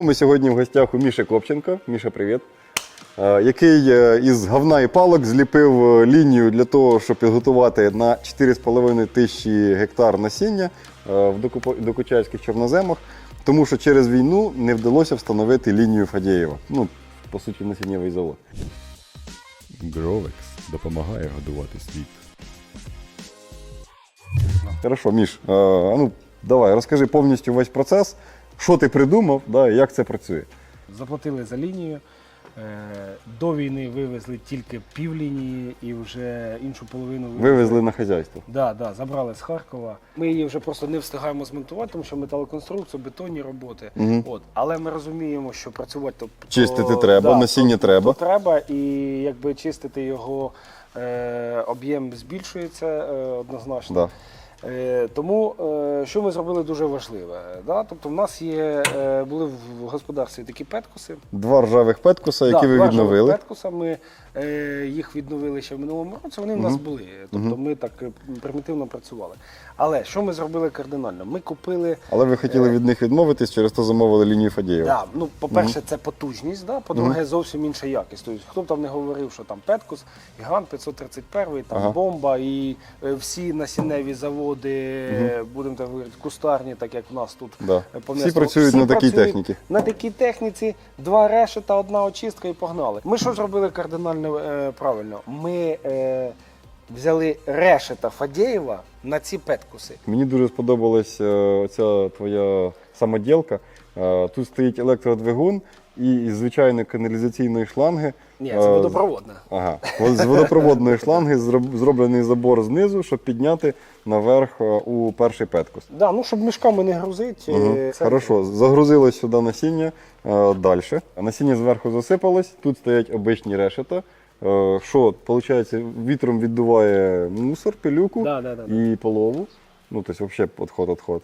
Ми сьогодні в гостях у Міші Копченка. Міша, привіт. Е, Який е, із говна і палок зліпив е, лінію для того, щоб підготувати на 4,5 тисячі гектар насіння в докупо- чорноземах, тому що через війну не вдалося встановити лінію Фадєєва. Ну, по суті, насіннєвий завод. Гровекс допомагає годувати світ. Хорошо, Міш, ну давай, розкажи повністю весь процес, що ти придумав, да, і як це працює. Заплатили за лінію. Е, До війни вивезли тільки пів лінії і вже іншу половину Вивезли на хазяйство. Да, да, забрали з Харкова. Ми її вже просто не встигаємо змонтувати, тому що металоконструкція, бетонні роботи. Мгм. От. Але ми розуміємо, що працювати то, Чистити то- треба, насіння то- треба. то треба, і якби чистити його е, об'єм збільшується е, однозначно. Да. Е, тому е, що ми зробили дуже важливе. Да? Тобто, в нас є е, були в господарстві такі петкуси. Два ржавих петкуса, які Да, ви два відновили. Петкуса ми їх відновили ще в минулому році. Вони в нас були. Тобто ми так примітивно працювали. Але що ми зробили кардинально? Ми купили. Але ви хотіли від них відмовитись, через то замовили лінію Фадєєва. Да, ну, по-перше, це потужність, да? по-друге, зовсім інша якість. Тобто, хто б там не говорив, що там Петкус, Гігант 531, там Ага. бомба і всі насінневі заводи, е, будемо так говорити, кустарні, так як в нас тут Да. Всі працюють на такій техніці. На такій техніці два решета, одна очистка і погнали. Ми що зробили кардинально е, правильно? Ми е, взяли решета Фадєєва на ці петкуси. Мені дуже сподобалася е, оця твоя самоділка. Е, Тут стоїть електродвигун і із звичайної каналізаційної шланги. Ні, е, це водопроводна. Ага. З водопроводної шланги зроблений забор знизу, щоб підняти наверх е, у перший петкус. Да, ну щоб мішками не грузити. Угу. це- Хорошо, загрузилось сюди насіння. Далі. Насіння зверху засипалось, тут стоять обичні решета. Що, виходить, вітром віддуває мусор, пилюку Да, да, да, да. і полову. Ну, тобто взагалі підход-відход.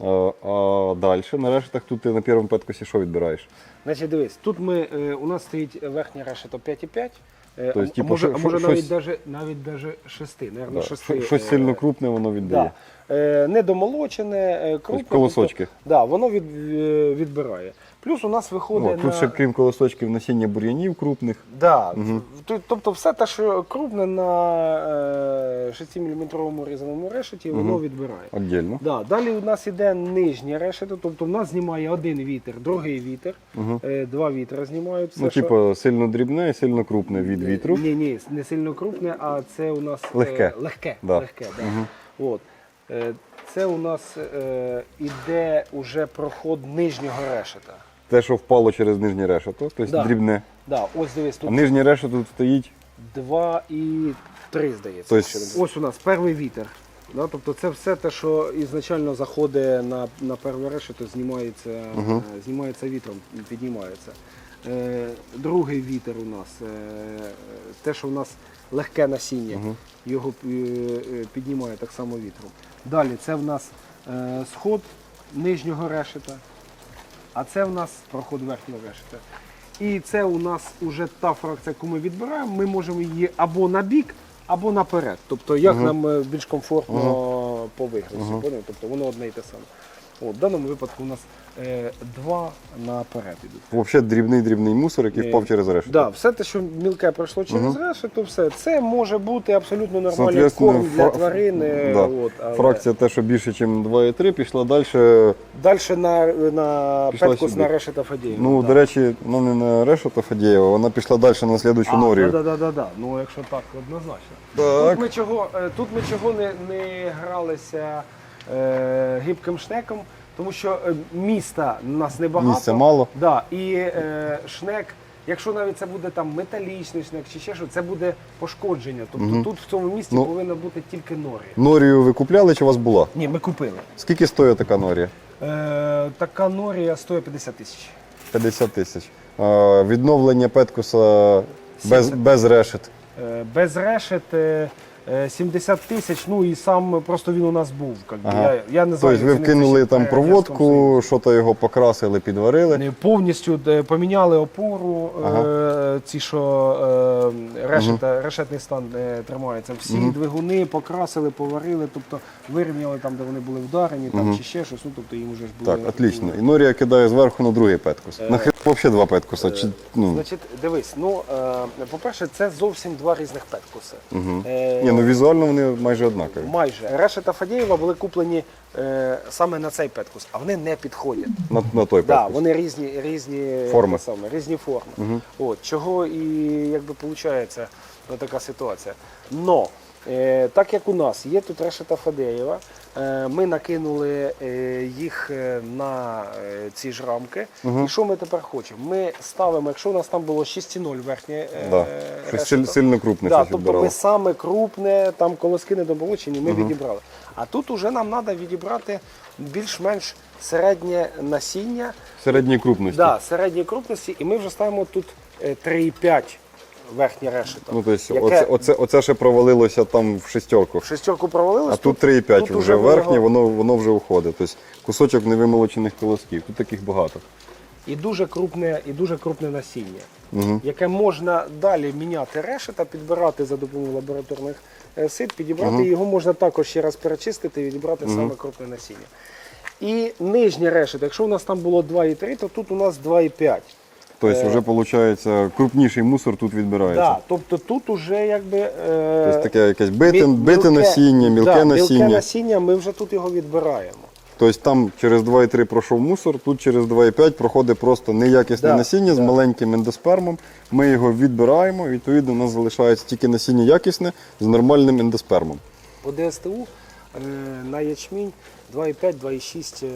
А, а далі на решетах тут ти на першому петкусі що відбираєш? Значить, дивись, тут ми, е, у нас стоїть верхня решета 5,5. е, Тобто, а, типу, може, а може що- навіть, щось- даже, навіть даже 6, наверно, Да. 6. Що- Щось сильно крупне воно віддає. Да. Е, недомолочене, е, крупне. колосочки. тобто, да, воно від, е, відбирає. Плюс у нас виходить О, на... тут ще крім колосочків насіння бур'янів крупних. Да. Т- Тобто все те, що крупне на е, 6-мм різаному решеті, воно відбирає. Віддільно. Да, далі у нас іде нижнє решето, тобто в нас знімає один вітер, другий вітер, е, два вітра знімають. Все, Ну, що- типу, сильно дрібне і сильно крупне від вітру. Ні, ні, не сильно крупне, а це у нас е, Легке. легке. Да. легке да. От. Е, Це у нас е, іде уже проход нижнього решета. Те, що впало через нижнє решето, тобто Да. дрібне. Да, ось дивись, А тут нижнє решето тут стоїть. два і три, здається. Тобто- ще Ось у нас перший вітер. Да, тобто це все те, що ізначально заходить на, на перше решето, знімається, е, знімається вітром, піднімається. Е, другий вітер у нас, е, те, що у нас легке насіння, його е, е, піднімає так само вітром. Далі це в нас е, сход нижнього решета, а це в нас проход верхнього решета. І це у нас вже та фракція, яку ми відбираємо, ми можемо її або на бік, або наперед. Тобто як нам е, більш комфортно по вигрузі. Тобто воно одне і те саме. От, в даному випадку у нас е, два наперед йдуть. Взагалі дрібний-дрібний мусор, який Е, впав через решето. Да, все те, що мілке пройшло через решето, все це може бути абсолютно нормальний корм для фра- тварин. е, да. От, але Фракція те, що більше, ніж 2,3, пішла далі. Далі на, на петкус на решета Фадієва. Ну, да. до речі, вона не на решето Фадєєва, вона пішла далі на слідучу норію. Да, да, да, да. Ну, якщо так, однозначно. Так. Тут ми чого, е, тут ми чого не, не гралися е, гибким шнеком, тому що е, міста у нас небагато. Місця мало. Да, і е, шнек, якщо навіть це буде там металічний шнек чи ще що, це буде пошкодження. Тобто тут в цьому місті Ну. повинна бути тільки норі. Норію ви купляли чи у вас була? Ні, ми купили. Скільки стоїть така норія? Е, така норія стоїть 50 тисяч. 50 тисяч. А, відновлення петкуса без, без решет. Е, Без решет е, Е, 70 тисяч, ну і сам просто він у нас був. Как би. Ага. я, я не знаю, Тобто ви вкинули там Союзі. проводку, що то його покрасили, підварили. Не повністю е, поміняли опору, е, ці, що е, решета, решетний стан е, тримається. Всі двигуни покрасили, поварили, тобто вирівняли там, де вони були вдарені, там, чи ще щось. Ну, тобто їм вже ж було. Так, отлично. І Норія кидає зверху на другий петкус. Нахрен взагалі два петкуса? Чи, ну, Значить, дивись, ну, е, по-перше, це зовсім два різних петкуси. Е, ні, ну візуально вони майже однакові. Майже. Решета Фадєєва були куплені е, саме на цей петкус, а вони не підходять. На, на той Да, петкус. вони різні, різні Форми. Саме, різні форми. От, чого і якби виходить така ситуація. Но е, так як у нас є тут решета Фадеєва, е, ми накинули е, їх е, на е, ці ж рамки. І що ми тепер хочемо? Ми ставимо, якщо у нас там було 6,0 верхнє е, Да. Силь- сильно крупне Да, тобто відбирало. ми саме крупне, там колоски недоболочені, ми відібрали. А тут уже нам треба відібрати більш-менш середнє насіння, Середньої крупності. да, середньої крупності, і ми вже ставимо тут е, 3,5 верхнє решето. Ну, тобто, яке оце, оце, оце ще провалилося там в шестерку. в шестерку провалилось. А тут 3,5 тут вже верхнє, воно- воно, вже уходить. Тобто кусочок невимолочених колосків. Тут таких багато. і дуже крупне, і дуже крупне насіння, яке можна далі міняти решета, підбирати за допомогою лабораторних е, сит, підібрати і його можна також ще раз перечистити і відібрати саме крупне насіння. І нижнє решето, якщо у нас там було 2,3, то тут у нас 2,5. Тобто, вже виходить, крупніший мусор тут відбирається. Да, тобто тут уже якби. Тобто таке якесь бите, бите насіння, мілке да, насіння. Мілке насіння, ми вже тут його відбираємо. Тобто там через 2,3 пройшов мусор, тут через 2,5 проходить просто неякісне Да, насіння з маленьким ендоспермом. Ми його відбираємо, відповідно, у нас залишається тільки насіння якісне з нормальним ендоспермом. По ДСТУ е, на ячмінь 2,5, 2,6 е,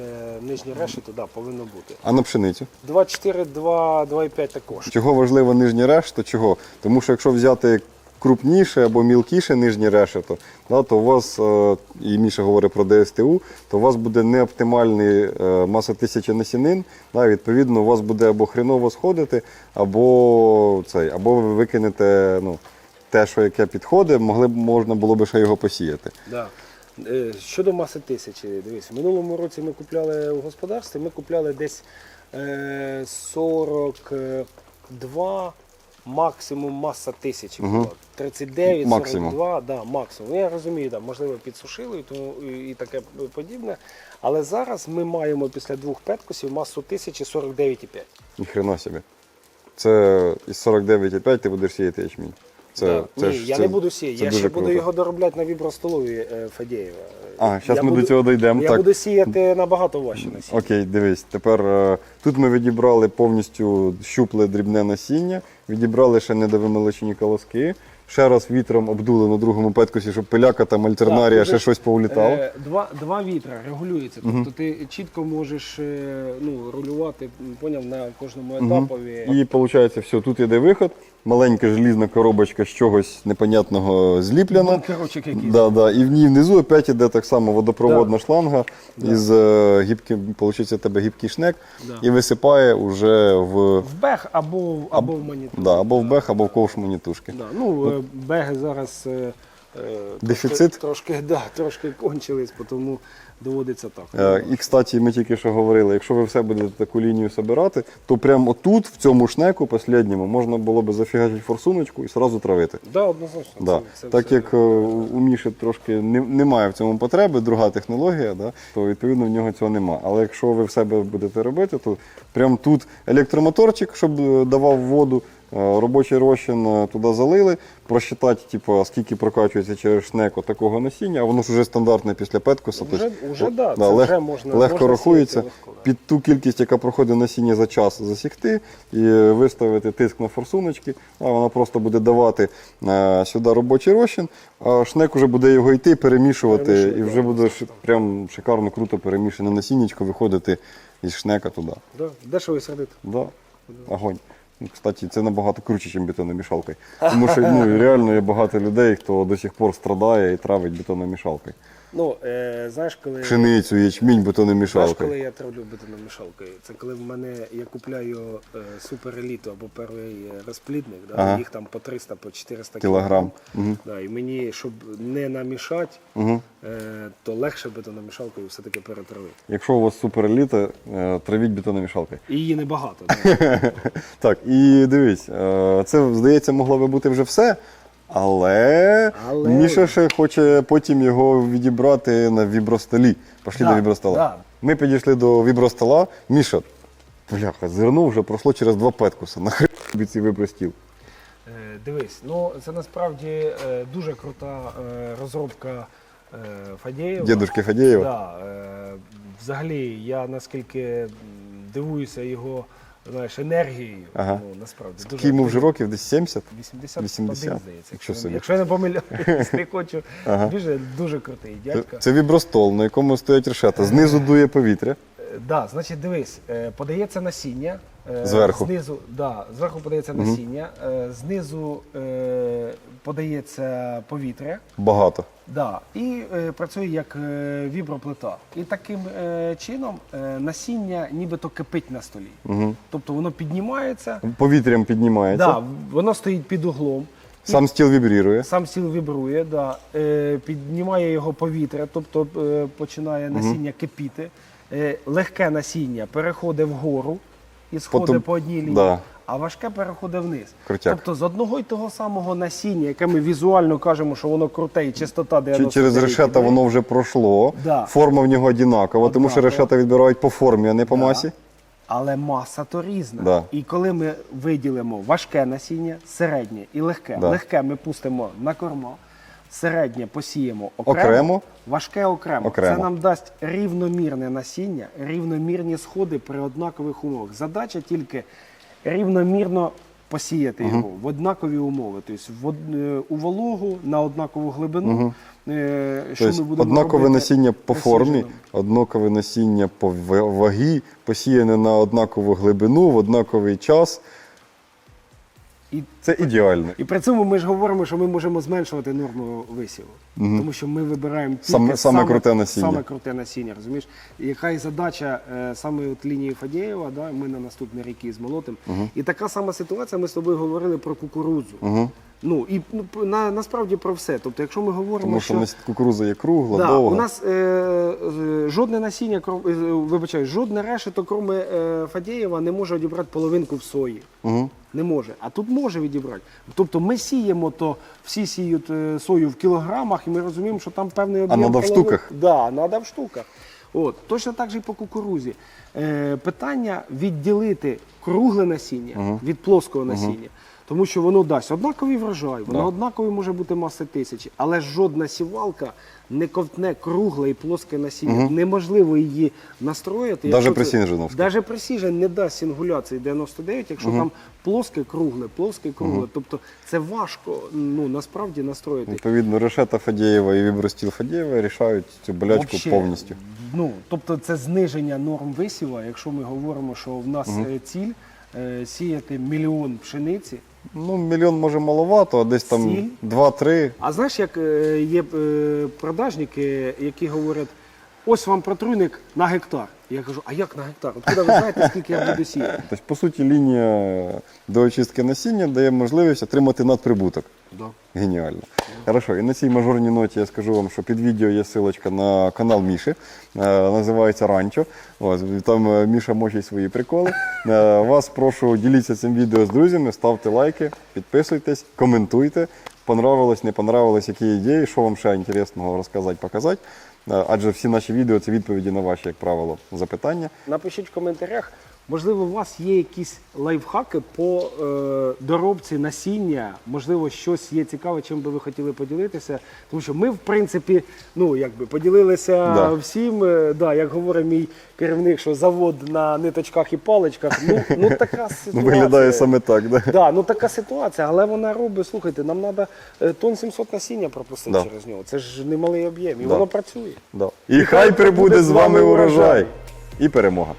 нижнє решето да, повинно бути. А на пшеницю? 2,4, 2, 2,5 також. Чого важливо нижнє решето? Чого? Тому що якщо взяти крупніше або мілкіше нижнє решето, да, то у вас, е, і Міша говорить про ДСТУ, то у вас буде неоптимальний е, маса тисячі насінин. Да, відповідно, у вас буде або хреново сходити, або, цей, або ви викинете ну, те, що яке підходить, могли б, можна було б ще його посіяти. Да. Е, Щодо маси тисячі, дивись, в минулому році ми купляли у господарстві, ми купляли десь е, 42 максимум маса тисячі була. 39, Максимум. 42, да, максимум. Я розумію, да, можливо, підсушили і, тому, і таке подібне. Але зараз ми маємо після двох петкусів масу тисячі 49,5. Ніхрена собі. Це із 49,5 ти будеш сіяти ячмінь. Це, Да. це Ні, ж- я це- не буду сіяти, я ще ще буду його доробляти на вібростолові е, Фадєєва. А, зараз ми буду- до цього дійдемо. Я так. буду сіяти набагато важче насіння. Окей, дивись. Тепер е, тут ми відібрали повністю щупле дрібне насіння, відібрали ще недовимолочені колоски. Ще раз вітром обдули на другому петкусі, щоб пиляка там альтернарія, ще щось повлітало. Е, два, два вітра регулюються. Тобто ти чітко можеш е, ну, рулювати, поняв, на кожному етапові. І виходить, все, тут іде виход, маленька желізна коробочка з чогось непонятного зліплена. Бункерочок якийсь. Да, да. І в ній внизу опять іде так само водопроводна шланга із е, гібким, виходить, у тебе гібкий шнек Да. і висипає вже в, В бег або, в- або в монітор. да, або в бех, або в ковш монітушки. Да. Ну, е, беги зараз е, е, Дефіцит? Трошки, да, трошки кончились, тому доводиться так. Е, І, кстати, ми тільки що говорили, якщо ви все будете таку лінію собирати, то прямо отут, в цьому шнеку, последньому, можна було би зафігачити форсуночку і одразу травити. Да, однозначно. Да. Це- це так все- як у Міші трошки немає в цьому потреби, друга технологія, да, то відповідно в нього цього нема. Але якщо ви в себе будете робити, то прямо тут електромоторчик, щоб давав воду, робочий розчин е, туди залили, просчитати, типу, скільки прокачується через шнек такого насіння, а воно ж вже стандартне після петкуса. Вже- тобто, вже о, да, це лег- вже можна- легко можна рахується. сіяти легко, да. Під ту кількість, яка проходить насіння за час, засікти і е, виставити тиск на форсуночки, а вона просто буде давати е, сюди робочий розчин, а шнек вже буде його йти, перемішувати, Перемішувати, і вже да, буде прям шикарно, круто перемішане насіннячко виходити із шнека туди. Да. Дешево і сердито. Да. Огонь. Кстати, це набагато круче, ніж бетономішалкою. Тому що ну, реально є багато людей, хто до сих пор страдає і травить бетономішалкою. Ну, е, знаєш, коли. Пшеницю, ячмінь, Знаєш, бетономішалкою. коли я травлю бетономішалкою? Це коли в мене я купляю е, супереліту або перший е, розплідник, да, Ага. їх там по 300, по 400 Кілограм. кілограм. Да, і мені, щоб не намішати, Угу. е, то легше бетономішалкою все-таки перетравити. Якщо у вас супереліта, е, травіть бетономішалкою. І її небагато. Да. Так, і дивись, е, це, здається, могло би бути вже все. Але, Але- Міша ще хоче потім його відібрати на вібростолі. Пошли Да, до вібростола. да. Ми підійшли до вібростола. Міша, бляха, зерно вже пройшло через два петкуса. Нахрен тобі цей вібростіл. Е, Дивись, ну це насправді е, дуже крута е, розробка е, Фадєєва. Дідушки Фадєєва. Да, е, взагалі, я наскільки м, дивуюся його знаєш, енергією. Ага. Ну, насправді, Скільки йому вже років? Десь 70? 81, 80, здається, якщо якщо, собі. якщо я не помиляюсь, не хочу. Ага. Дуже, дуже крутий дядька. це вібростол, на якому стоять решета. Знизу дує повітря. Так, Да, значить, дивись, е, подається насіння. Е, Зверху. Знизу, да, зверху подається насіння, е, знизу е, подається повітря. Багато. Да, і е, працює як е, віброплита. І таким е, чином е, насіння нібито кипить на столі. Тобто воно піднімається, Повітрям піднімається. да, воно стоїть під углом. Сам стіл вібрірує. Сам стіл вібрує, да, е, піднімає його повітря, тобто е, починає насіння кипіти. Е, легке насіння переходить вгору і сходить Потім- по одній лінії, да. а важке переходить вниз. Крутяк. Тобто з одного й того самого насіння, яке ми візуально кажемо, що воно круте і чистота Чи 99 через решета воно вже пройшло. Да. Форма в нього однакова, тому що решета відбирають по формі, а не по Да. масі. Але маса то різна. Да. І коли ми виділимо важке насіння, середнє і легке. Да. Легке ми пустимо на корма, середнє посіємо окремо, Окремо. важке окремо. Окремо. Це нам дасть рівномірне насіння, рівномірні сходи при однакових умовах. Задача тільки рівномірно посіяти його в однакові умови. Тобто в од- е, у вологу на однакову глибину. е, Що Тобто ми будемо однакове робити насіння по формі, однакове насіння по ва- вагі, посіяне на однакову глибину в однаковий час. І Це ідеально. І при цьому ми ж говоримо, що ми можемо зменшувати норму висіву. Тому що ми вибираємо тільки Саме- саме круте насіння. Саме круте насіння, розумієш? І яка і задача е, саме от лінії Фадєєва, да, ми на наступний рік її змолотим. І така сама ситуація, ми з тобою говорили про кукурудзу. Угу. Ну і ну, п- на, насправді про все. Тобто, якщо ми говоримо, Тому що що нас- кукуруза є кругла, Да, довга. у нас е, е, жодне насіння, кром- е, вибачаю, жодне решето, крім е, Фадєєва, не може одібрати половинку в сої. Угу. Не може, а тут може відібрати. Тобто ми сіємо, то всі сіють е, сою в кілограмах, і ми розуміємо, що там певний об'єм. надо в штуках? Да, треба в штуках. От, точно так же і по кукурузі. Е, питання відділити кругле насіння від плоского насіння. Тому що воно дасть однаковий врожай, воно Да. однаковий може бути маси тисячі, але жодна сівалка не ковтне кругле і плоске насіння. Неможливо її настроїти. Даже якщо при це- Сінженовській. Даже Precision не дасть сингуляції 99, якщо там плоске кругле, плоске кругле. Тобто це важко ну, насправді настроїти. Відповідно, решета Фадєєва і вібростіл Фадєєва рішають цю болячку Вообще, повністю. Ну, тобто це зниження норм висіва, якщо ми говоримо, що в нас е, ціль е, сіяти мільйон пшениці. Ну, мільйон може маловато, а десь там? 2-3. А знаєш, як е, є е, продажники, які говорять, ось вам протруйник на гектар. Я кажу, а як на гектар? Откуда ви знаєте, скільки я буду сіяти? Тобто, по суті, лінія до очистки насіння дає можливість отримати надприбуток. Да. Геніально. Хорошо, і на цій мажорній ноті я скажу вам, що під відео є ссылочка на канал Міші. Е, називається Ранчо. Ось, там е, Міша мочить свої приколи. Е, вас прошу діліться цим відео з друзями, ставте лайки, підписуйтесь, коментуйте. Понравилось, не понравилось, які ідеї, що вам ще інтересного розказати, показати. Адже всі наші відео це відповіді на ваші, як правило, запитання. Напишіть в коментарях, можливо, у вас є якісь лайфхаки по е, доробці насіння, можливо, щось є цікаве, чим би ви хотіли поділитися. Тому що ми, в принципі, ну якби поділилися Да. всім. е, да, як говорить мій керівник, що завод на ниточках і паличках. Ну, ну така Ну, ситуація. виглядає саме так. Да? Да, ну така ситуація, але вона робить, слухайте, нам треба тонн 700 насіння пропустити Да. через нього. Це ж немалий об'єм, і Да. воно працює. Да. І хай прибуде з вами урожай і перемога.